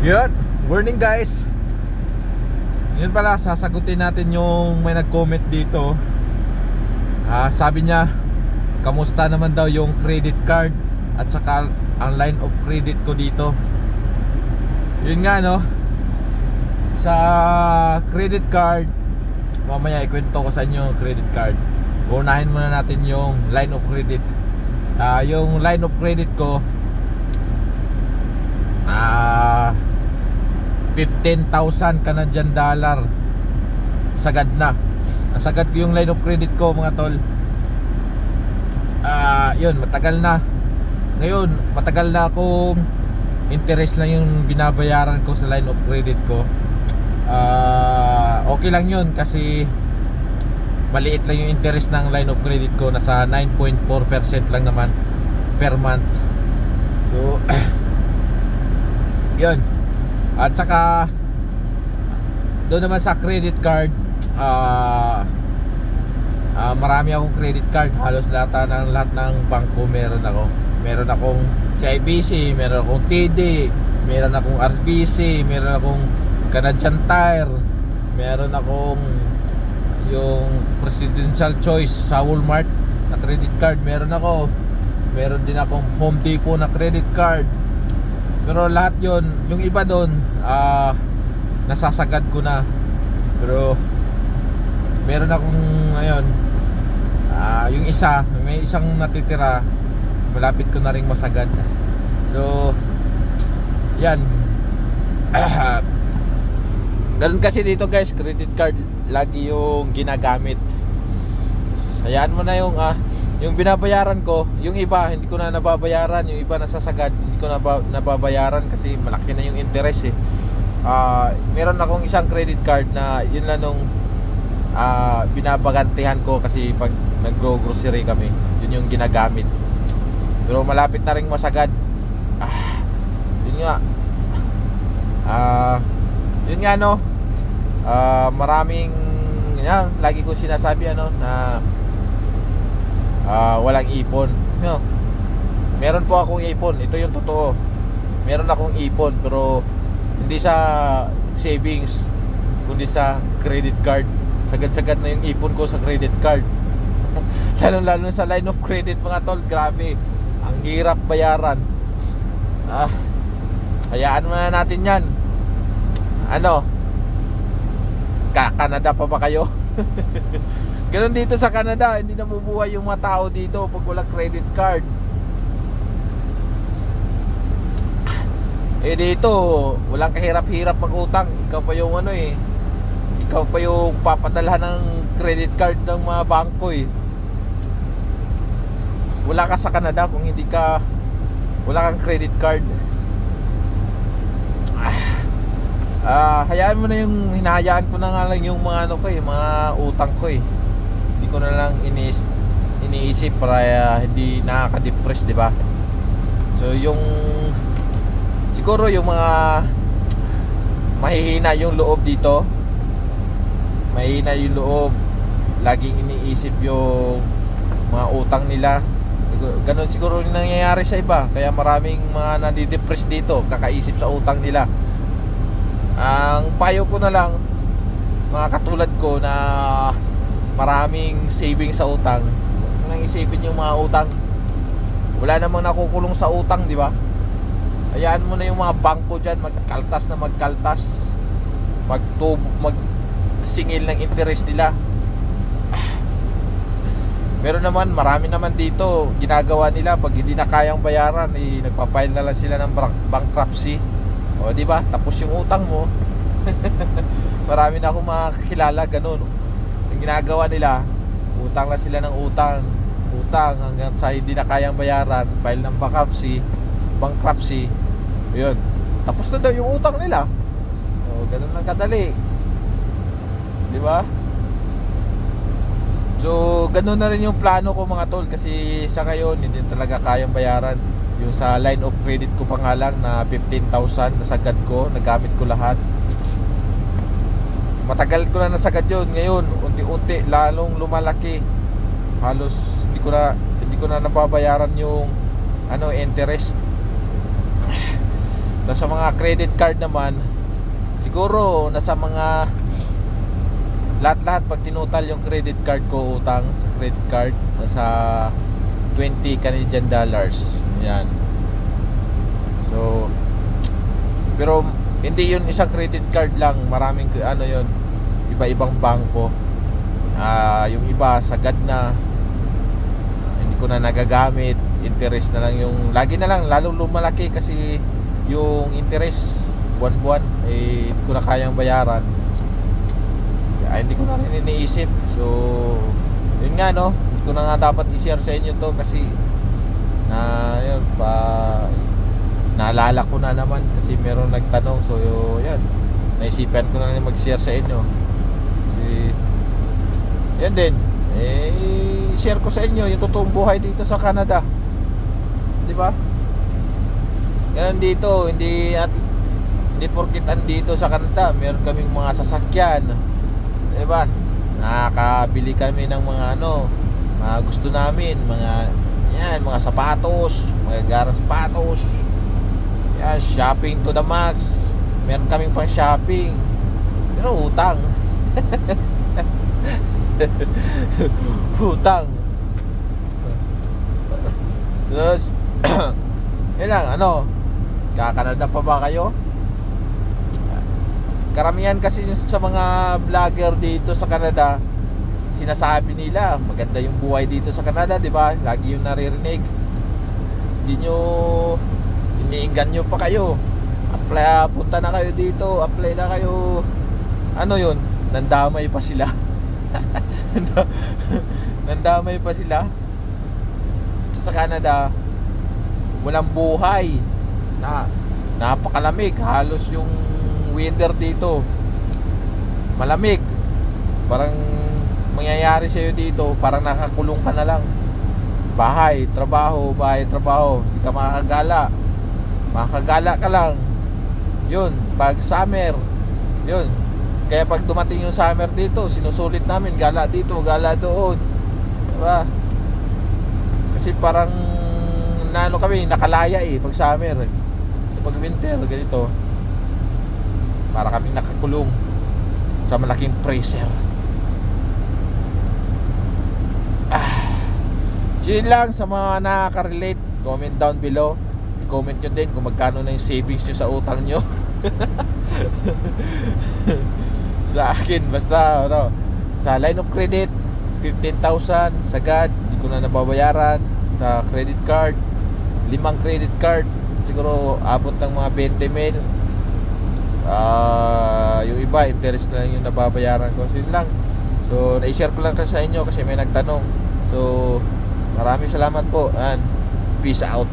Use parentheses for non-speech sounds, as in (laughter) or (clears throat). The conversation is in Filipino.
Yun, warning guys. Yun pala, sasagutin natin yung may nag-comment dito. Ah, sabi niya, kamusta naman daw yung credit card at saka ang line of credit ko dito. Yun nga no. Sa credit card, mamaya ikwento ko sa inyo yung credit card. Unahin muna natin yung line of credit. Ah, yung line of credit ko ah 15,000 Canadian dollar. Sagad na. Nasagad ko yung line of credit ko mga tol. Ah yun matagal na. Ngayon matagal na akong interest lang yung binabayaran ko sa line of credit ko. Ah okay lang yun kasi maliit lang yung interest ng line of credit ko. Nasa 9.4% lang naman per month. So (clears throat) yun at saka doon naman sa credit card ah ah, marami akong credit card. Halos lahat ng lahat ng bangko meron ako. Meron akong CIBC meron akong TD meron akong RBC meron akong Canadian Tire meron akong yung presidential choice sa Walmart na credit card meron ako. Meron din akong Home Depot na credit card pero lahat yon yung iba doon ah nasasagad ko na. Pero meron akong ngayon ah yung isa may isang natitira malapit ko na ring masagad. So yan. (clears throat) Ganun kasi dito guys credit card lagi yung ginagamit. Hayaan mo na yung ah yung binabayaran ko yung iba hindi ko na nababayaran. Yung iba nasasagad hindi ko na nababayaran kasi malaki na yung interest eh. Ah, meron akong isang credit card na yun lang nung ah, binabagantihan ko kasi pag nag-grocery kami yun yung ginagamit. Pero malapit na rin masagad. Ah, yun nga. Ah, yun nga no? Ah, maraming yan, lagi ko sinasabi ano na ah, walang ipon. No, meron po akong ipon. Ito yung totoo. Meron akong ipon pero hindi sa savings kundi sa credit card. Sagad-sagad na yung ipon ko sa credit card. (laughs) Lalo lalo sa line of credit mga tol. Grabe. Ang hirap bayaran. Ah hayaan mo na natin yan. Ano? Ka Canada pa ba kayo (laughs) Ganon dito sa Canada, hindi nabubuhay yung mga tao dito pag walang credit card. Eh dito, walang kahirap-hirap mag-utang. Ikaw pa yung ano eh. Ikaw pa yung papadala ng credit card ng mga bangko eh. Wala ka sa Canada kung hindi ka wala kang credit card. Ah, hayaan mo na yung hinahayaan ko na nga lang yung mga ano ko eh, mga utang ko eh. Ko na lang iniis, iniisip para ah, hindi nakaka-depress, di ba? So yung siguro yung mga mahihina yung loob dito. Mahihina yung loob. Laging iniisip yung mga utang nila. Ganon siguro yung nangyayari sa iba. Kaya maraming mga nadidepress dito, kakaisip sa utang nila. Ang payo ko na lang mga katulad ko na maraming saving sa utang. Nang isipin yung mga utang. Wala namang nakukulong sa utang, di ba? Hayaan mo na yung mga bangko diyan magkaltas na magkaltas. Magtub mag singil ng interest nila. (sighs) Meron naman, marami naman dito ginagawa nila pag hindi na kayang bayaran, eh, nagpa-file na lang sila ng bank- bankruptcy. O, di ba? Tapos yung utang mo. (laughs) Marami na akong mga kakilala ganun. Ginagawa nila, utang lang sila ng utang. Utang hanggang sa hindi na kayang bayaran, file ng bankruptcy, bankruptcy. Yun. Tapos na daw yung utang nila. O, ganun lang kadali. Di ba? So, ganun na rin yung plano ko mga tol kasi sa ngayon hindi talaga kayang bayaran yung sa line of credit ko pa nga lang na 15,000 nasagad ko, nagamit ko lahat matagal ko na nasagad yun ngayon, unti-unti lalong lumalaki halos hindi ko na hindi ko na nababayaran yung ano interest (sighs) nasa mga credit card naman, siguro nasa mga lahat-lahat pag tinutal yung credit card ko utang sa credit card nasa 20 Canadian dollars. Yan. So pero hindi yun isang credit card lang, maraming ano yun, iba-ibang bangko. Ah, yung iba sagad na hindi ko na nagagamit, interest na lang yung lagi na lang lalong lumalaki kasi yung interest buwan-buwan eh hindi ko na kayang bayaran. Kaya hindi ko na rin iniisip. So, yun nga no, hindi ko na nga dapat i-share sa inyo to kasi na yun pa naalala ko na naman kasi meron nagtanong so yun naisipan ko na rin mag-share sa inyo kasi yan din. Eh share ko sa inyo yung totoong buhay dito sa Canada. Di ba? Ganun dito hindi at hindi porkit andito sa Canada meron kaming mga sasakyan. Di ba? Nakakabili kami ng mga ano mga gusto namin mga yan mga sapatos mga garang sapatos. Yan shopping to the max. Meron kaming pang shopping. Pero utang (laughs) utang Tapos, (clears throat) yun lang, ano, kakanada pa ba kayo? Karamihan kasi sa mga vlogger dito sa Canada, sinasabi nila, maganda yung buhay dito sa Canada, di ba? Lagi yung naririnig. Hindi nyo, iniinggan nyo pa kayo. Apply, punta na kayo dito, apply na kayo. Ano yun? Nandamay pa sila. Nandamay pa sila. Sa Canada walang buhay. Na napakalamig. Halos yung weather dito malamig. Parang mangyayari sa iyo dito parang nakakulong ka na lang. Bahay, trabaho, bahay, trabaho. Hindi ka makakagala. Makakagala ka lang. Yun, pag summer yun kaya pag dumating yung summer dito sinusulit namin gala dito, gala doon diba kasi parang naano kami, nakalaya eh pag summer. So pag winter, ganito. Para kami nakakulong sa malaking freezer. Ah. Yun lang sa mga nakaka-relate, comment down below. I-comment nyo din kung magkano na yung savings nyo sa utang nyo. (laughs) sa akin, basta ano, sa line of credit, 15,000 sagad, hindi ko na nababayaran sa credit card, limang credit card, siguro abot ng mga 20 mil. Ah, yung iba interest na lang yung nababayaran ko. So lang. So na-share ko lang kasi sa inyo kasi may nagtanong. So maraming salamat po and peace out.